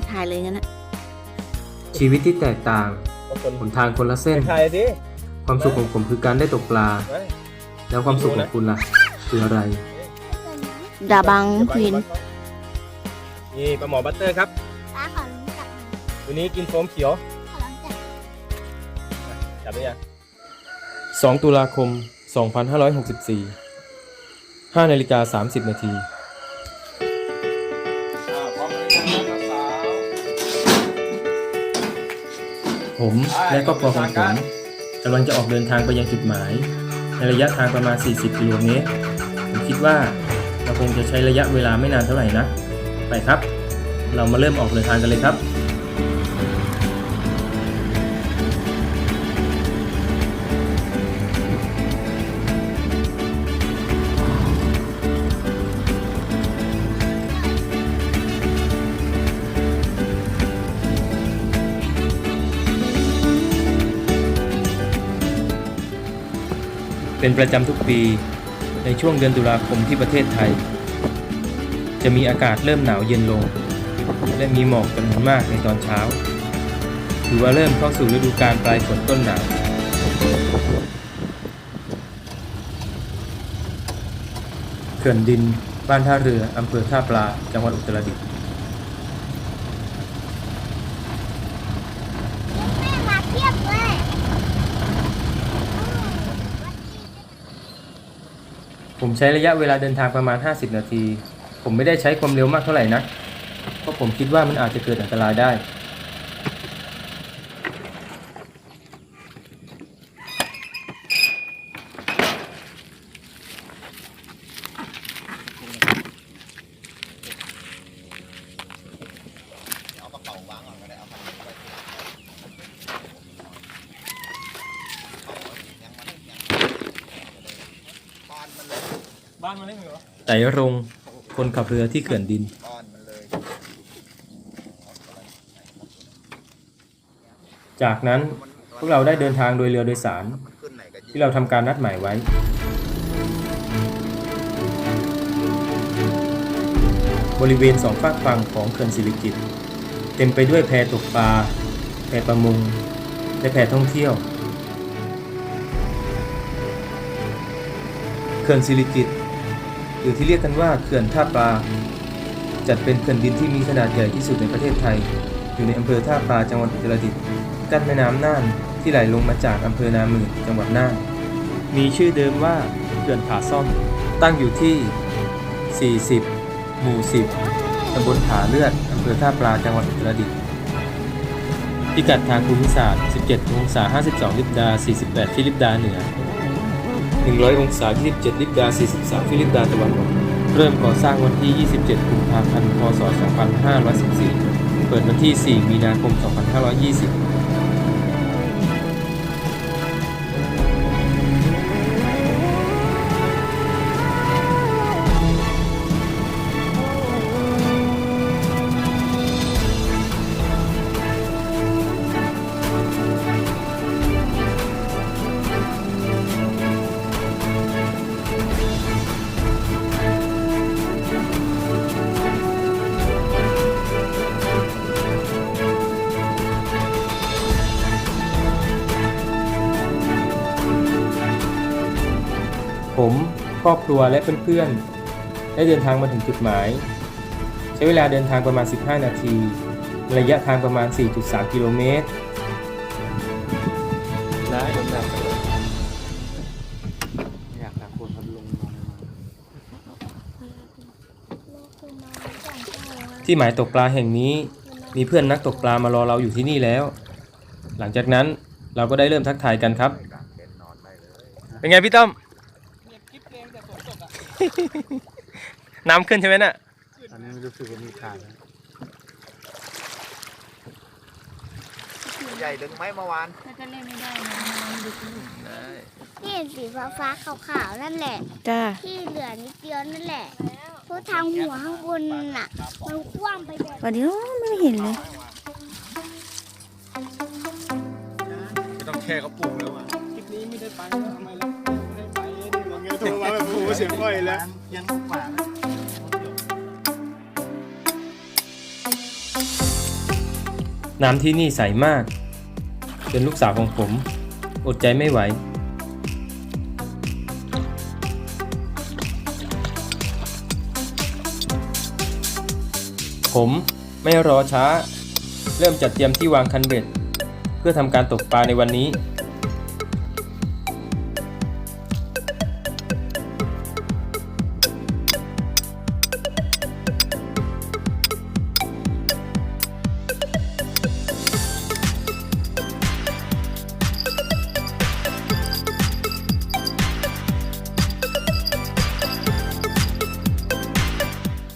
ด้วยนะไม่จะถ่ายเลยงั้นนะชีวิตที่แตกต่างบางคนหนทางคนละเส้น ถ่ายดิความสุขของผมคือการได้ตกปลาไม่แล้วความสุขของคุณล่ะ คืออะไร ดาบังควินนี่ปลาหมอบัตเตอร์ครับ ป้าขอรู้จักหน่อยตัวนี้กินโฟมเขียว ขอรู้จักจับได้ยัง2 ตุลาคม 2564 5นาฬิกา30 นาที ผมและครอบครัวของผมกำลังจะออกเดินทางไปยังจุดหมาย ในระยะทางประมาณ 40 กิโลเมตร ผมคิดว่าเราคงจะใช้ระยะเวลาไม่นานเท่าไหร่นะ ไปครับ เรามาเริ่มออกเดินทางกันเลยครับ เป็นประจำทุกปีในช่วงเดือนตุลาคมที่ประเทศไทย จะมีอากาศเริ่มหนาวเย็นลง และมีหมอกจำนวนมากในตอนเช้า ถือว่าเริ่มเข้าสู่ฤดูกาลปลายฝนต้นหนาวเขื่อนดิน บ้านท่าเรืออำเภอท่าปลา จังหวัดอุตรดิตถ์ แม่มาเทียบเลย ผมใช้ระยะเวลาเดินทางประมาณ 50 นาที ผมไม่ได้ใช้ความเร็วมากเท่าไหร่นะ เพราะผมคิดว่ามันอาจจะเกิดอันตรายได้ บ้านมันเล่นเหรอ ไต่รงคนขับเรือที่เขื่อนดิน จากนั้นพวกเราได้เดินทางโดยเรือโดยสาร ที่เราทำการนัดหมายไว้ บริเวณสองฝากฝั่งของเขื่อนศิริกิตเต็มไปด้วยแพตกปลาแพประมงและแพท่องเที่ยวเขื่อนศิริกิต หรือที่เรียกกันว่าเขื่อนท่าปลา จัดเป็นเขื่อนดินที่มีขนาดใหญ่ที่สุดในประเทศไทย อยู่ในอำเภอท่าปลาจังหวัดอุตรดิตถ์กั้นแม่น้ำน่านที่ไหลลงมาจากอำเภอนามือจังหวัดน่านมีชื่อเดิมว่าเขื่อนผาซ่อม ตั้งอยู่ที่ 40 หมู่ 10 ตำบลผาเลือดอำเภอท่าปลาจังหวัดอุตรดิตถ์พิกัดทางภูมิศาสตร์ 17 องศา 52 ลิบดา 48ฟิลิปดาเหนือ 100 องศา 27 ลิบดา 43 ฟิลิปดาตะวันออก เริ่มก่อสร้างวันที่ 27 กุมภาพันธ์ พศ 2514 เปิดวันที่ 4 มีนาคม 2520 รอบครัวและเพื่อนๆ ได้เดินทางมาถึงจุดหมาย ใช้เวลาเดินทางประมาณ 15 นาที ระยะทางประมาณ 4.3 กิโลเมตรได้ผมได้อยากตะโกนพัดลมมาที่หมายตกปลาแห่งนี้ มีเพื่อนนักตกปลามารอเราอยู่ที่นี่แล้ว หลังจากนั้นเราก็ได้เริ่มทักทายกันครับ เป็นไงพี่ต้อม น้ำขึ้นใช่ไหมน่ะตอนนี้รู้สึกว่ามีขาดแล้วใหญ่ดึงไหมเมื่อวานถ้าจะเล่นไม่ได้นะมันดึกลูกที่เห็นสีฟ้าฟ้าๆขาวๆนั่นแหละจ้าที่เหลือนิดเดียวนั่นแหละเพราะทางหัวข้างบนน่ะมันคว่ำไปแบบวันนี้ไม่เห็นเลยไม่ต้องแค่เขาปลูกแล้วอะคลิปนี้ไม่ได้ไปแล้วทำไมล่ะียงไฟแล้ว ยังกว่าน้ำที่นี่ใสมากจนลูกสาวของผม อดใจไม่ไหว ผมไม่รอช้า เริ่มจัดเตรียมที่วางคันเบ็ด เพื่อทำการตกปลาในวันนี้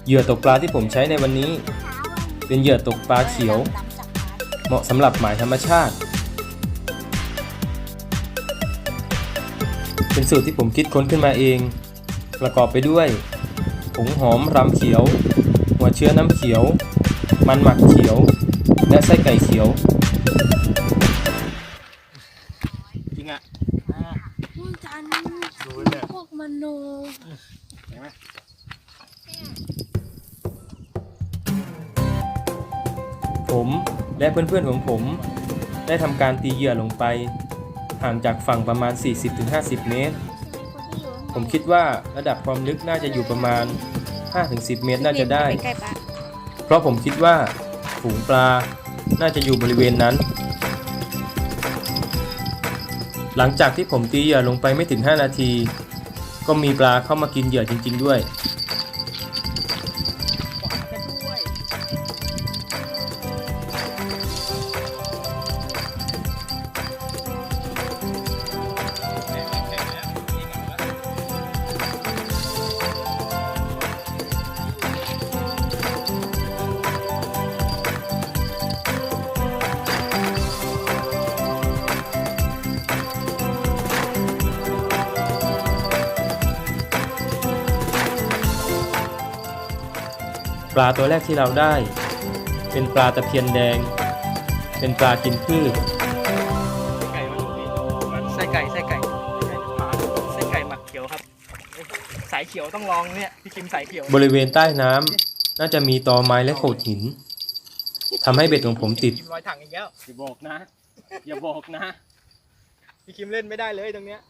เหยื่อตกปลาที่ผมใช้ในวันนี้ เป็นเหยื่อตกปลาเขียว เหมาะสำหรับหมายธรรมชาติ เป็นสูตรที่ผมคิดค้นขึ้นมาเอง ประกอบไปด้วยผงหอมรำเขียว หัวเชื้อน้ำเขียว มันหมักเขียว และไส้ไก่เขียวจริงอะพวกจันดูเนี่ยพวกมโนเห็นไหม ผมและเพื่อนๆของผม ได้ทำการตีเหยื่อลงไป ห่างจากฝั่งประมาณ 40-50 เมตร ผมคิดว่าระดับความลึกน่าจะอยู่ประมาณ 5-10 เมตรน่าจะได้ เพราะผมคิดว่าฝูงปลาน่าจะอยู่บริเวณนั้น หลังจากที่ผมตีเหยื่อลงไปไม่ถึง 5 นาที ก็มีปลาเข้ามากินเหยื่อจริง ๆ ด้วย ปลาตัวแรกที่เราได้ เป็นปลาตะเพียนแดง เป็นปลากินพืชไก่มาดูดิไส้ไก่ไส้ไก่ไส้ไก่หมักเขียวครับ สายเขียวต้องลองเนี่ยพี่คิมสายเขียว บริเวณใต้น้ำน่าจะมีตอไม้และโขดหินทำให้เบ็ดของผมติด คิมรอยถังอีกแล้วอย่าบอกนะ อย่าบอกนะ พี่คิมเล่นไม่ได้เลยตรงเนี้ย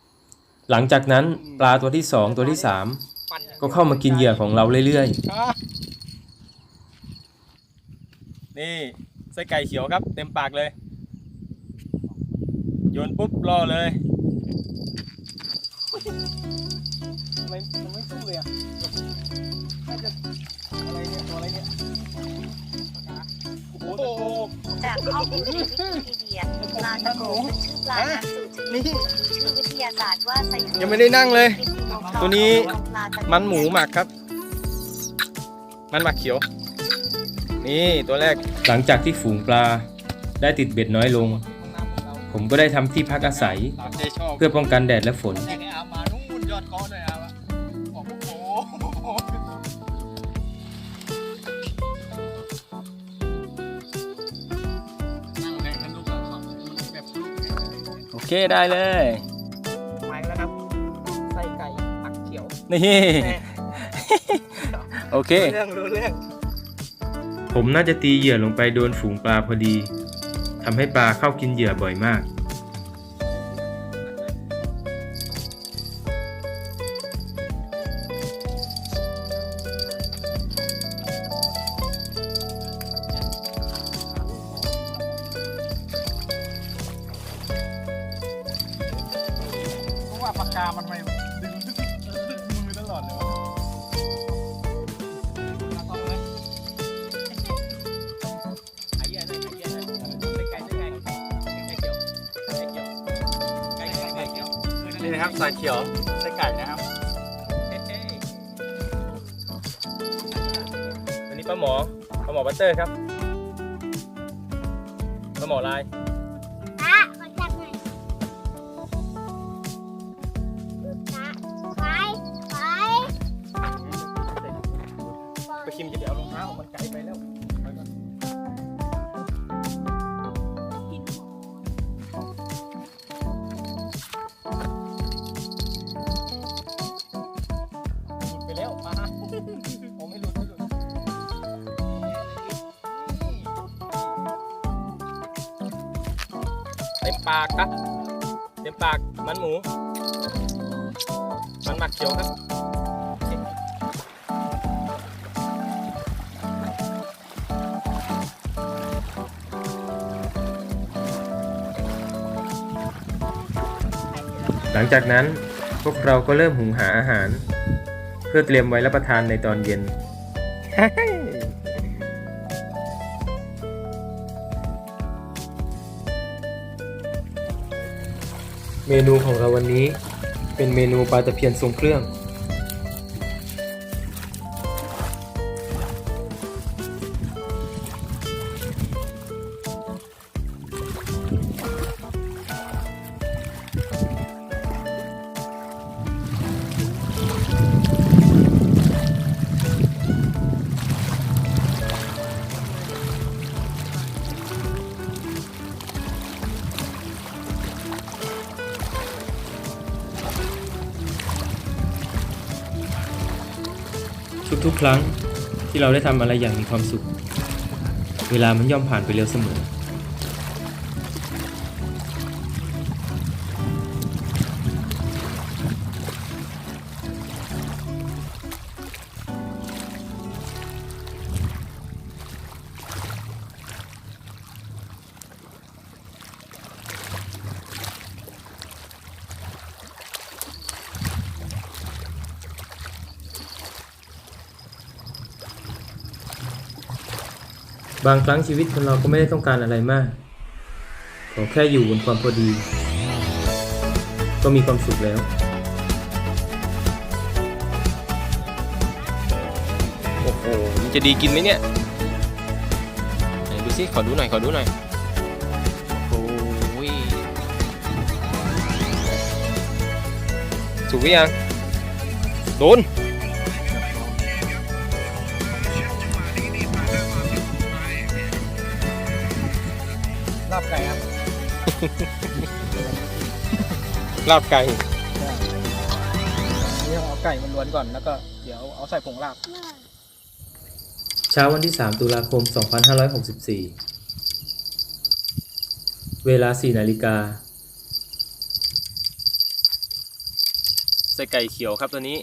หลังจากนั้นปลาตัวที่สองตัวที่สามปั่นก็เข้ามากินเหยื่อของเราเรื่อย อะ นี่ไส้ไก่เขียวครับ เต็มปากเลยโยนปุ๊บรอเลยทำไมมันไม่สู้เลยอะน่าจะอะไรเนี่ยตัวอะไรเนี่ยโอ้โหจากข้อมูลในวิกิพีเดียปลาตะโกเป็นชื่อปลาทางสูตรชนิดนี่ชื่อวิทยาศาสตร์ว่าไซโคยังไม่ได้นั่งเลย ตัวนี้ปลาตะโกมันหมูหมักครับ มันหมักเขียว นี่ตัวแรกๆหลังจากที่ฝูงปลาได้ติดเบ็ดน้อยลง ผมก็ได้ทำที่พักอาศัย ตามใจชอบเพื่อป้องกันแดดและฝนไอ้อามานู่นยอดคอหน่อยอาอะบอกโอ้โหโอเคได้เลย มาแล้วครับไส้ไก่ปักเขียวนี่ โอเคเรื่องรู้เรื่อง ผมน่าจะตีเหยื่อลงไปโดนฝูงปลาพอดีทำให้ปลาเข้ากินเหยื่อบ่อยมาก สายเขียวไส้ไก่นะครับอันนี้ปลาหมอปลาหมอบัตเตอร์ครับปลาหมอลาย หลุดไปแล้วปลาผมไม่หลุดไม่หลุดเต็มปากครับเต็มปากมันหมู มันหมักเขียวครับหลังจากนั้นพวกเราก็เริ่มหุงหาอาหารเพื่อเตรียมไว้รับประทานในตอนเย็น เมนูของเราวันนี้เป็นเมนูปลาตะเพียนทรงเครื่อง ทุกๆ ครั้งที่เราได้ทำอะไรอย่างมีความสุข เวลามันย่อมผ่านไปเร็วเสมอ บางครั้งชีวิตคนเราก็ไม่ได้ต้องการอะไรมาก ขอแค่อยู่บนความพอดี ก็มีความสุขแล้ว โอ้โหมันจะดีกินไหมเนี่ยไหนดูสิขอดูหน่อย ขอดูหน่อย โอ้ยสุกหรือยังโดน ลาบไก่นี่เอาไก่มันล้วนก่อนแล้วก็เดี๋ยวเอาใส่ผงลาบ เช้าวันที่ 3 ตุลาคม 2564 เวลา 4 นาฬิกาใส่ไก่เขียวครับตัวนี้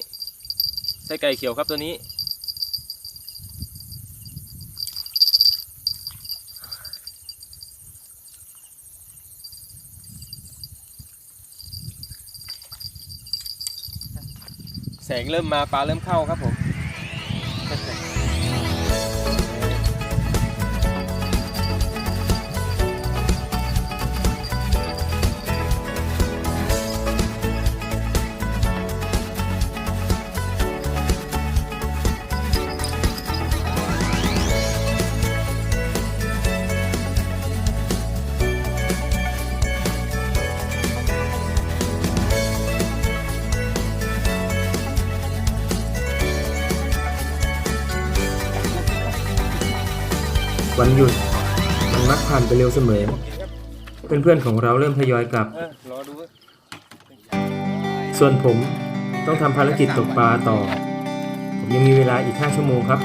ใส่ไก่เขียวครับตัวนี้ งเริ่มมาปลาเริ่มเข้าครับผมานไปเร็วเสมอ เพื่อนๆของเราเริ่มทยอยกลับ ส่วนผมต้องทำภารกิจตกปลาต่อ ผมยังมีเวลาอีก 5 ชั่วโมงครับ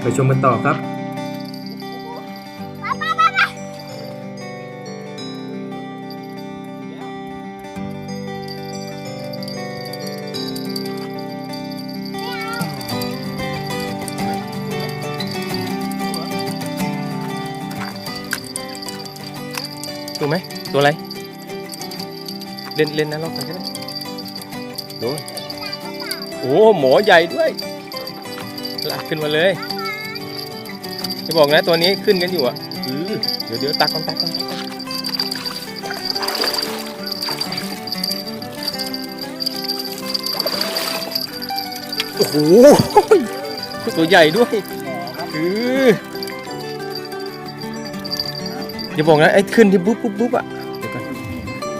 ไปชมกันต่อครับ ตัวไหมตัวอะไร เล่นเล่นนะรอบกันใช่ไหมโดนโอ้หมอใหญ่ด้วยลากขึ้นมาเลย จะบอกนะตัวนี้ขึ้นกันอยู่อะอือเดี๋ยวเดี๋ยวตักก่อนตักก่อนตักก่อนโอ้โหตัวใหญ่ด้วยอืออย่าบอกนะไอ้ขึ้นที่ปุ๊บปุ๊บปุ๊บอะเดี๋ยว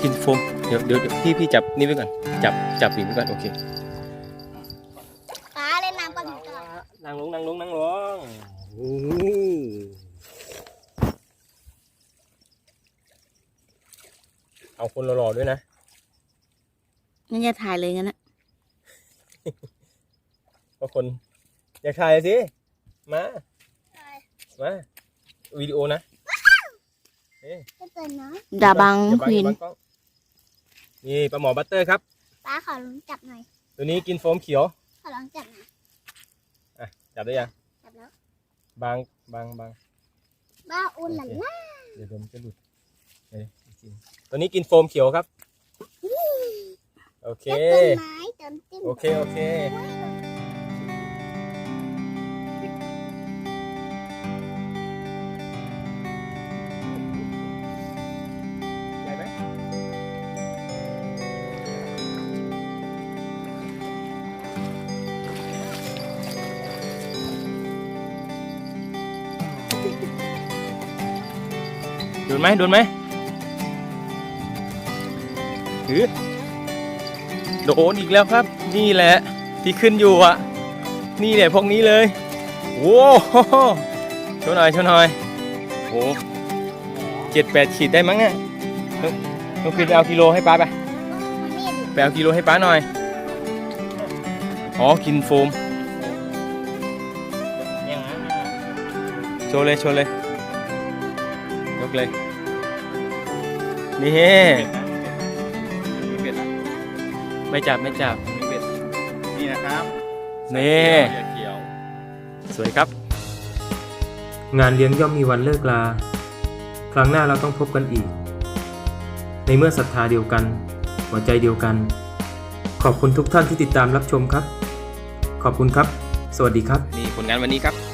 ก่อนกินโฟมเดี๋ยวเดี๋ยวเดี๋ยวพี่พี่จับนี่ไว้ก่อนจับจับปีกไว้ก่อนโอเคปลาเล่นน้ำก่อนก่อนนั่งลงนั่งลงนั่งลงโอ้โหเอาคนหล่อๆด้วยนะงั้นอย่าถ่ายเลยงั้นนะก็คน อยากถ่ายสิมามาวิดีโอนะเอจะเปิดน้อยดาบังอย่าควีน อย่าบังกล้อง นี่ปลาหมอบัตเตอร์ครับป้าขอลองจับหน่อย ตัวนี้กินโฟมเขียว ขอลองจับหน่อยจับได้ยังจับแล้วบางบางบางบ้าอุ่นหลันล่าเดี๋ยวเดี๋ยวมันจะหลุดเดี๋ยวจริงตัวนี้กินโฟมเขียวครับ โอเค ต้นไม้ต้นติ้มโอเค โอเคในไหมโดนไหมหือโดนอีกแล้วครับ นี่แหละ ที่ขึ้นอยู่อะ นี่เนี่ยพวกนี้เลยโว้โหโชว์หน่อยชว์หน่อยโอ้เจ็ดแปดขีดได้มั้งเนี่ยต้องขึ้นไปเอากิโลให้ป้าไปไปเอากิโลให้ป้าหน่อย อ๋อ กินโฟมโชว์เลยโชว์เลยยกเลย นี่ มีเป็ดนะไม่จับไม่จับ มีเป็ดนี่นะครับนี่อย่าเขียว สวยครับ งานเลี้ยงย่อมมีวันเลิกลา ครั้งหน้าเราต้องพบกันอีก ในเมื่อศรัทธาเดียวกัน หัวใจเดียวกัน ขอบคุณทุกท่านที่ติดตามรับชมครับ ขอบคุณครับ สวัสดีครับ นี่ผลงานวันนี้ครับ